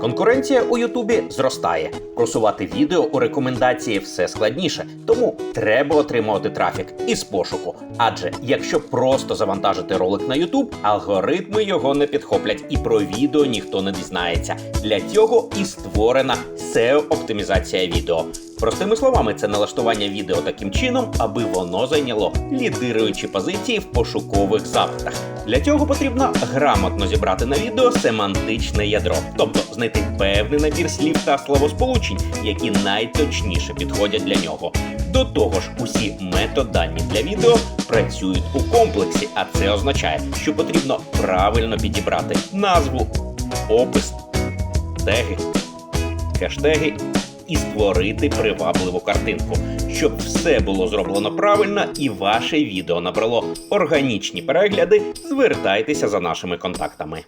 Конкуренція у Ютубі зростає. Просувати відео у рекомендації все складніше, тому треба отримувати трафік із пошуку. Адже якщо просто завантажити ролик на Ютуб, алгоритми його не підхоплять і про відео ніхто не дізнається. Для цього і створена SEO-оптимізація відео. Простими словами, це налаштування відео таким чином, аби воно зайняло лідируючі позиції в пошукових запитах. Для цього потрібно грамотно зібрати на відео семантичне ядро, тобто знайти певний набір слів та словосполучень, які найточніше підходять для нього. До того ж, усі метадані для відео працюють у комплексі, а це означає, що потрібно правильно підібрати назву, опис, теги, хештеги і створити привабливу картинку, щоб все було зроблено правильно і ваше відео набрало органічні перегляди. Звертайтеся за нашими контактами.